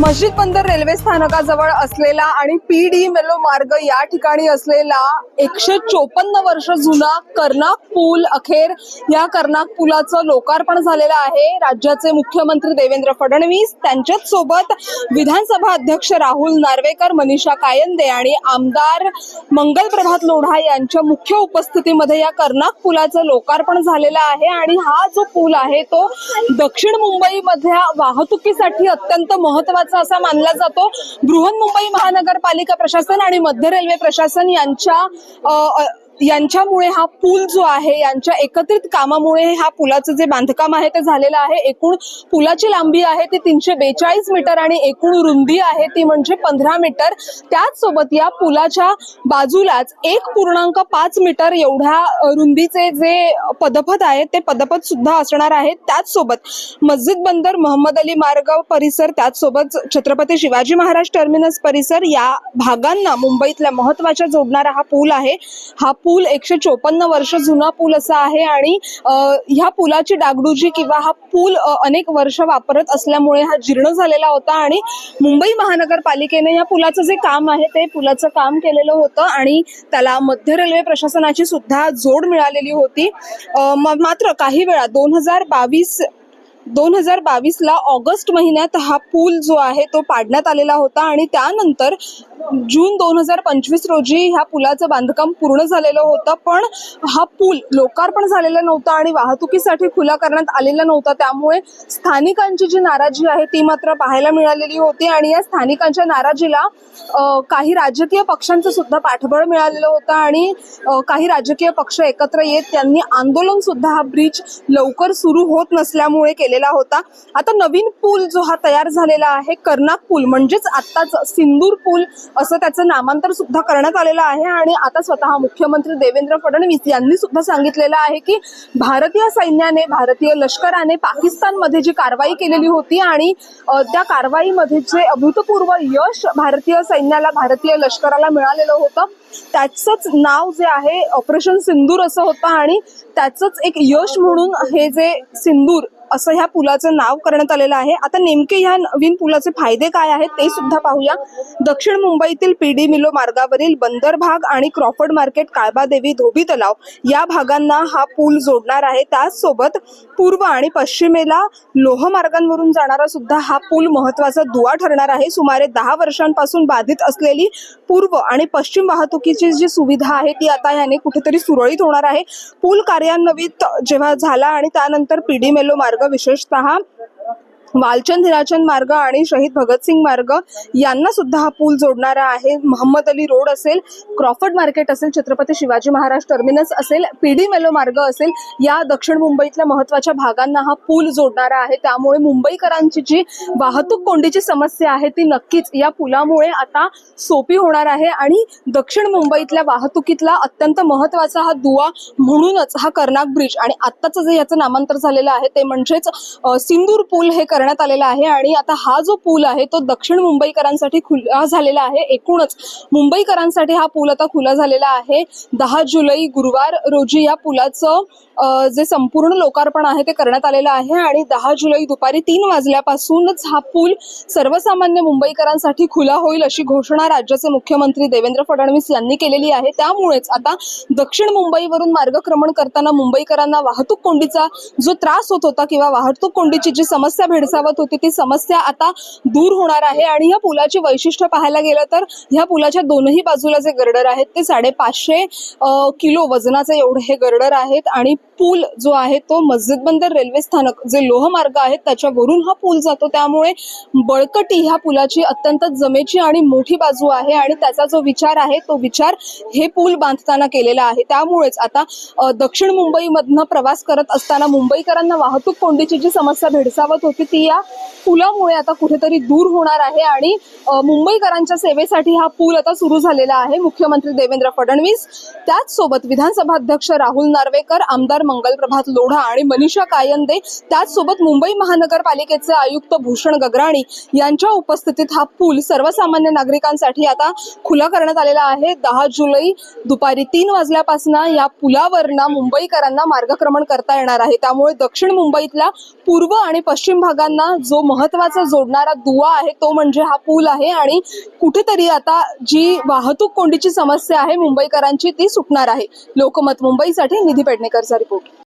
मस्जिद बंदर रेल्वे स्थानकाजवळ असलेला आणि पी डी मेलो मार्ग या ठिकाणी असलेला एकशे चोपन्न वर्ष जुना कर्नाक पूल अखेर या कर्नाक पुलाचं लोकार्पण झालेलं आहे. राज्याचे मुख्यमंत्री देवेंद्र फडणवीस त्यांच्याच सोबत विधानसभा अध्यक्ष राहुल नार्वेकर मनीषा कायंदे आणि आमदार मंगल प्रभात लोढा यांच्या मुख्य उपस्थितीमध्ये या कर्नाक पुलाचं लोकार्पण झालेलं आहे. आणि हा जो पूल आहे तो दक्षिण मुंबईमधल्या वाहतुकीसाठी अत्यंत महत्त्वाचा असा मानला जातो. बृहन्मुंबई महानगरपालिका प्रशासन आणि मध्य रेल्वे प्रशासन यांच्या यांच्यामुळे हा पूल जो आहे यांच्या एकत्रित कामामुळे ह्या पुलाचं जे बांधकाम आहे ते झालेलं आहे. एकूण पुलाची लांबी आहे ती तीनशे बेचाळीस मीटर आणि एकूण रुंदी आहे ती म्हणजे पंधरा मीटर. त्याचसोबत या पुलाच्या बाजूलाच एक पूर्णांक पाच मीटर एवढ्या रुंदीचे जे पदपथ आहेत ते पदपथ सुद्धा असणार आहेत. त्याचसोबत मस्जिद बंदर मोहम्मद अली मार्ग परिसर त्याचसोबत छत्रपती शिवाजी महाराज टर्मिनस परिसर या भागांना मुंबईतल्या महत्त्वाच्या जोडणारा हा पूल आहे. हा पूल एकशे चोपन्न वर्ष जुना पूल असा आहे आणि ह्या पुलाची डागडुजी किंवा हा पूल अनेक वर्ष वापरत असल्यामुळे हा जीर्ण झालेला होता आणि मुंबई महानगरपालिकेने या पुलाचं जे काम आहे ते पुलाचं काम केलेलं होतं आणि त्याला मध्य रेल्वे प्रशासनाची सुद्धा जोड मिळालेली होती. मात्र काही वेळा दोन हजार बावीस दोन हजार बावीसला ऑगस्ट महिन्यात हा पूल जो आहे तो पाडण्यात आलेला होता आणि त्यानंतर जून दोन हजार पंचवीस रोजी ह्या पुलाचं बांधकाम पूर्ण झालेलं होतं. पण हा पूल लोकार्पण झालेला नव्हता आणि वाहतुकीसाठी खुला करण्यात आलेला नव्हता. त्यामुळे स्थानिकांची जी नाराजी आहे ती मात्र पाहायला मिळालेली होती आणि या स्थानिकांच्या नाराजीला काही राजकीय पक्षांचं सुद्धा पाठबळ मिळालेलं होतं आणि काही राजकीय पक्ष एकत्र येत त्यांनी आंदोलन सुद्धा हा ब्रिज लवकर सुरू होत नसल्यामुळे झालेला होता. आता नवीन पूल जो हा तयार झालेला आहे कर्नाक पूल म्हणजेच आत्ताच सिंदूर पूल असं त्याचं नामांतर सुद्धा करण्यात आलेलं आहे. आणि आता स्वतः मुख्यमंत्री देवेंद्र फडणवीस यांनी सुद्धा सांगितलेलं आहे की भारतीय सैन्याने भारतीय लष्कराने पाकिस्तानमध्ये जी कारवाई केलेली होती आणि त्या कारवाईमध्ये जे अभूतपूर्व यश भारतीय सैन्याला भारतीय लष्कराला मिळालेलं होतं त्याचंच नाव जे आहे ऑपरेशन सिंदूर असं होतं आणि त्याचंच एक यश म्हणून हे जे सिंदूर असं ह्या पुलाचं नाव करण्यात आलेलं आहे. आता नेमके ह्या नवीन पुलाचे फायदे काय आहेत ते सुद्धा पाहूया. दक्षिण मुंबईतील पीडी मिलो मार्गावरील बंदर भाग आणि क्रॉफर्ड मार्केट काळबादेवी धोबी तलाव या भागांना हा पूल जोडणार आहे. त्याचसोबत पूर्व आणि पश्चिमेला लोहमार्गांवरून जाणारा सुद्धा हा पूल महत्त्वाचा दुवा ठरणार आहे. सुमारे दहा वर्षांपासून बाधित असलेली पूर्व आणि पश्चिम वाहतुकीची जी सुविधा आहे ती आता ह्याने कुठेतरी सुरळीत होणार आहे. पूल कार्यान्वित जेव्हा झाला आणि त्यानंतर पीडी मेलो मार्ग विशेषतः वालचंद हिराचंद मार्ग आणि शहीद भगतसिंग मार्ग यांना सुद्धा हा पूल जोडणारा आहे. मोहम्मद अली रोड असेल क्रॉफर्ड मार्केट असेल छत्रपती शिवाजी महाराज टर्मिनस असेल पीडी मेलो मार्ग असेल या दक्षिण मुंबईतल्या महत्त्वाच्या भागांना हा पूल जोडणारा आहे. त्यामुळे मुंबईकरांची जी वाहतूक कोंडीची समस्या आहे ती नक्कीच या पुलामुळे आता सोपी होणार आहे आणि दक्षिण मुंबईतल्या वाहतुकीतला अत्यंत महत्त्वाचा हा दुवा म्हणूनच हा कर्नाक ब्रिज आणि आत्ताचं जे याचं नामांतर झालेलं आहे ते म्हणजेच सिंदूर पूल हे कर करण्यात आलेला आहे आणि आता हा जो पूल आहे तो दक्षिण मुंबईकरांसाठी खुला झालेला आहे. एकूणच मुंबईकरांसाठी हा पूल आता खुला झालेला आहे. दहा जुलै गुरुवार रोजी या पुलाचं जे संपूर्ण लोकार्पण आहे ते करण्यात आलेलं आहे आणि दहा जुलै दुपारी तीन वाजल्यापासूनच हा पूल सर्वसामान्य मुंबईकरांसाठी खुला होईल अशी घोषणा राज्याचे मुख्यमंत्री देवेंद्र फडणवीस यांनी केलेली आहे. त्यामुळेच आता दक्षिण मुंबईवरून मार्गक्रमण करताना मुंबईकरांना वाहतूक कोंडीचा जो त्रास होत होता किंवा वाहतूक कोंडीची जी समस्या भेडसावत होती ती समस्या आता दूर होणार आहे आणि या पुलाचे वैशिष्ट्य पाहायला गेलं तर ह्या पुलाच्या दोनही बाजूला जे गर्डर आहेत ते साडेपाचशे किलो वजनाचे एवढे हे गर्डर आहेत आणि पूल जो आहे तो मस्जिद बंदर रेल्वे स्थानक जे लोहमार्ग आहेत त्याच्यावरून हा पूल जातो. त्यामुळे बळकटी ह्या पुलाची अत्यंत जमेची आणि मोठी बाजू आहे आणि त्याचा जो विचार आहे तो विचार हे पूल बांधताना केलेला आहे. त्यामुळेच आता दक्षिण मुंबईमधनं प्रवास करत असताना मुंबईकरांना वाहतूक कोंडीची जी समस्या भेडसावत होती ती या पुलामुळे आता कुठेतरी दूर होणार आहे आणि मुंबईकरांच्या सेवेसाठी हा पूल आता सुरू झालेला आहे मुख्यमंत्री देवेंद्र फडणवीस. त्याचसोबत विधानसभा अध्यक्ष राहुल नार्वेकर आमदार मंगल प्रभात लोढा आणि मनीषा कायंदे त्याचसोबत मुंबई महानगरपालिकेचे आयुक्त भूषण गगराणी यांच्या उपस्थितीत हा पूल सर्वसामान्य नागरिकांसाठी आता खुला करण्यात आलेला आहे. दहा जुलै दुपारी तीन वाजल्यापासून या पुलावरनं मुंबईकरांना मार्गक्रमण करता येणार आहे. त्यामुळे दक्षिण मुंबईतल्या पूर्व आणि पश्चिम भागांना जो महत्त्वाचा जोडणारा दुवा आहे तो म्हणजे हा पूल आहे आणि कुठेतरी आता जी वाहतूक कोंडीची समस्या आहे मुंबईकरांची ती सुटणार आहे. लोकमत मुंबईसाठी निधी पेडणेकरचा रिपोर्ट